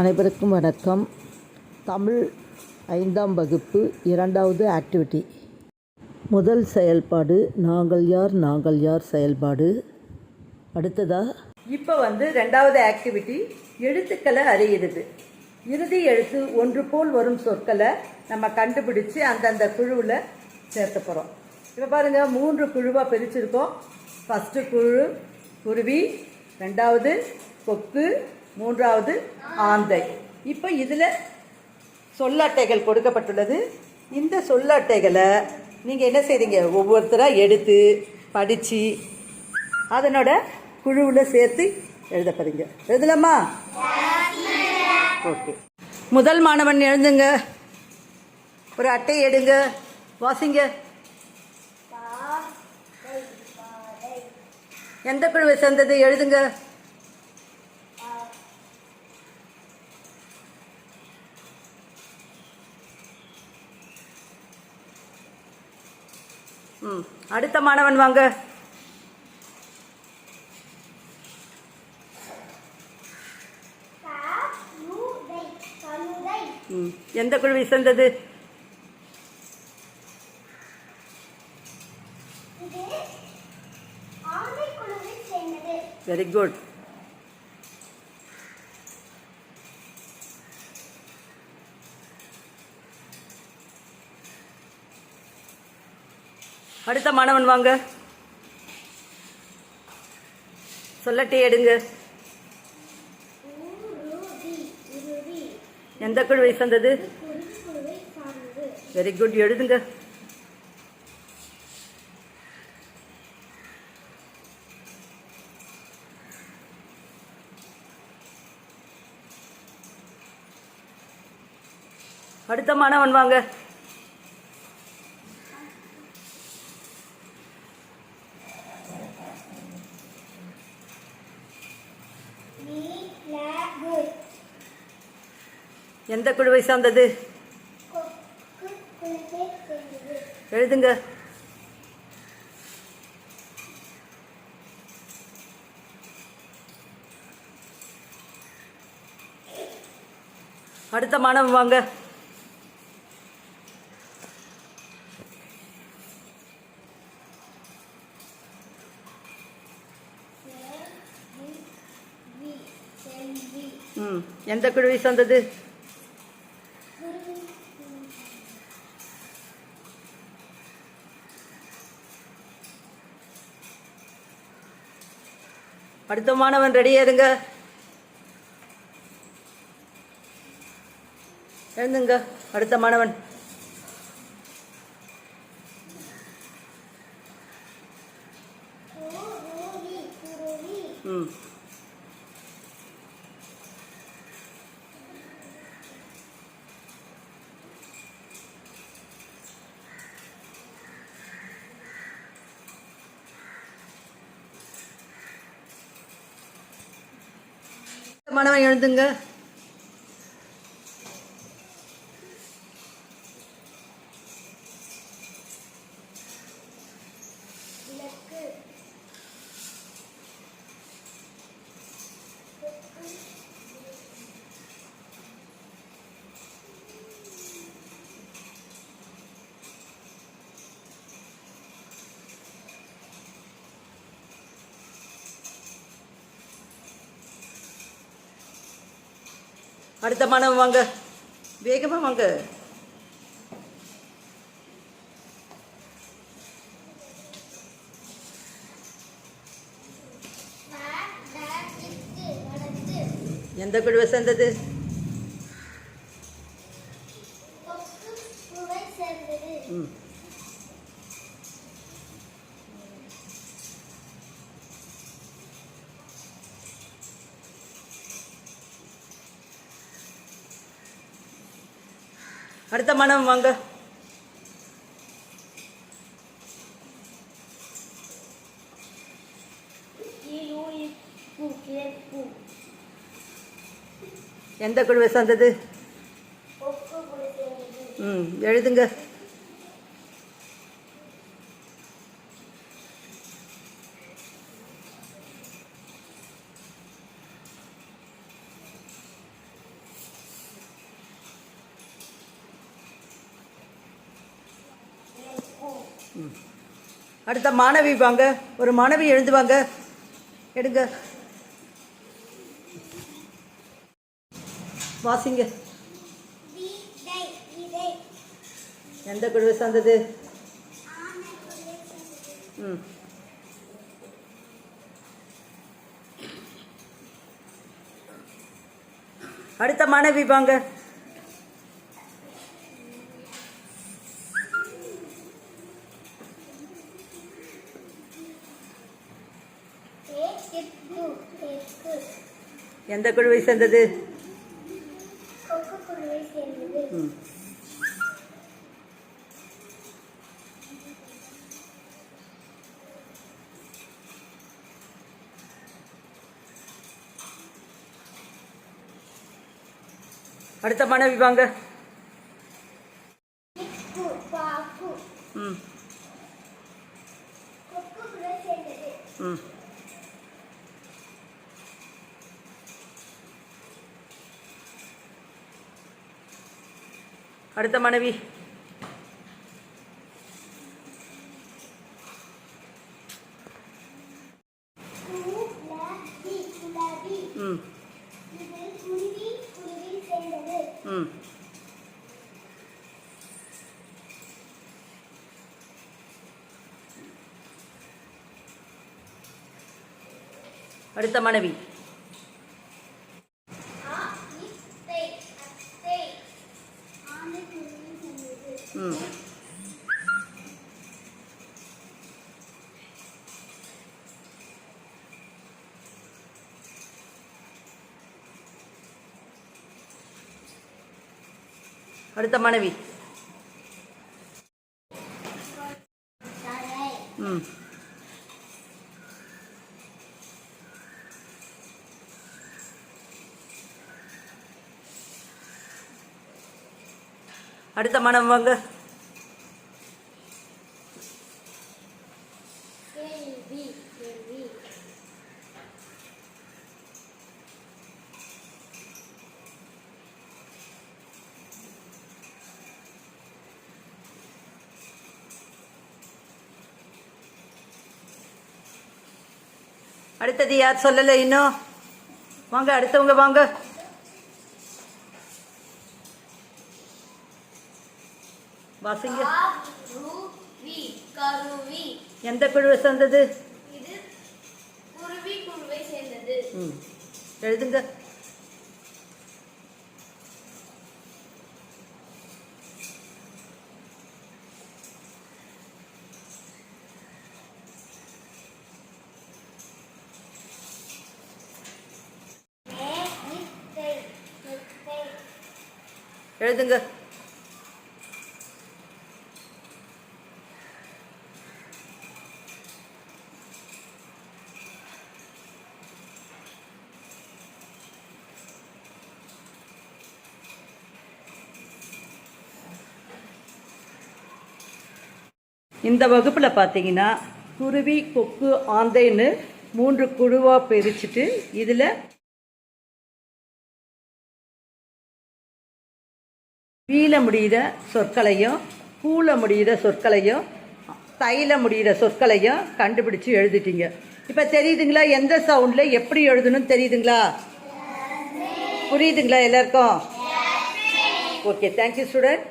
அனைவருக்கும் வணக்கம். தமிழ் ஐந்தாம் வகுப்பு இரண்டாவது ஆக்டிவிட்டி. முதல் செயல்பாடு நாங்கள் யார் நாங்கள் யார் செயல்பாடு? அடுத்ததா? இப்போ வந்து ரெண்டாவது ஆக்டிவிட்டி எழுத்துக்களை அறியிறது. இறுதி எழுத்து ஒன்று போல் வரும் சொற்களை நம்ம கண்டுபிடிச்சு அந்தந்த குழுவில் சேர்க்க போகிறோம் இப்போ பாருங்கள் மூன்று குழுவாக பிரிச்சிருக்கோம். ஃபஸ்ட்டு குழு குருவி ரெண்டாவது கொக்கு மூன்றாவது ஆந்தை. இப்போ இதில் சொல்லட்டைகள் கொடுக்கப்பட்டுள்ளது. இந்த சொல்லட்டைகளை நீங்கள் என்ன செய்றீங்க? ஒவ்வொருத்தராக எடுத்து படித்து அதனோட குழுவில் சேர்த்து எழுத போகிறீங்க எழுதலாமா? ஓகே. முதல் மாணவன் எழுதுங்க. ஒரு அட்டை எடுங்க. வாசிங்க. எந்த குழுவை சேர்ந்தது? எழுதுங்க. ம். அடுத்த மாணவன் வாங்க. ம். எந்த குழுவை சேர்ந்தது. வெரி குட் அடுத்த மாணவன் வாங்க. சொல்லட்டி எடுங்க. எந்த குழுவை சேர்ந்தது? வெரி குட் எழுதுங்க. அடுத்த மாணவன் வாங்க. எந்த குழுவை சார்ந்தது? எழுதுங்க. அடுத்த மாணவன் வாங்க. ம் எந்த குழுவை சார்ந்தது? அடுத்த மாணவன் ரெடியா இருங்க எழுந்துங்க அடுத்த மாணவன். ம். மாணவன் எழுதுங்க அடுத்த மாணவன் வாங்க. வேகமா வாங்க. எந்த குழுவை சேர்ந்தது. ம். அடுத்த மாணவன் வாங்க. எந்த குழுவை சேர்ந்தது? ம் எழுதுங்க. அடுத்த மாணவி வாங்க. ஒரு மாணவி எழுந்து வாங்க. எடுங்க. வாசிங்க. எந்த குழுவை சார்ந்தது? ம். அடுத்த மாணவி வாங்க. எந்த குழுவை சேர்ந்தது? அடுத்த மனைவி வாங்க நிக்கு பாக்கு ம் கொக்கு குழுவை சேர்ந்தது ம் அடுத்த மனைவி. ம். ம். அடுத்த மனைவி. ம். அடுத்த மாணவி ம். அடுத்த மனம் வாங்க. அடுத்தது யார் சொல்லலை இன்னும்? வாங்க அடுத்தவங்க வாங்க. வாசிங்க. எந்த குழுவை சேர்ந்தது? இது குருவி குழுவை சேர்ந்தது. ம். எழுதுங்க. எழுதுங்க. இந்த வகுப்பில் பார்த்தீங்கன்னா குருவி கொக்கு ஆந்தைன்னு மூன்று குழுவாக பிரிச்சுட்டு இதில் வீல முடிகிற சொற்களையும் கூல முடிகிற சொற்களையும் தைல முடிகிற சொற்களையும் கண்டுபிடிச்சு எழுதிட்டீங்க. இப்போ தெரியுதுங்களா? எந்த சவுண்டில் எப்படி எழுதணும் தெரியுதுங்களா? புரியுதுங்களா எல்லாருக்கும்? Okay thank you student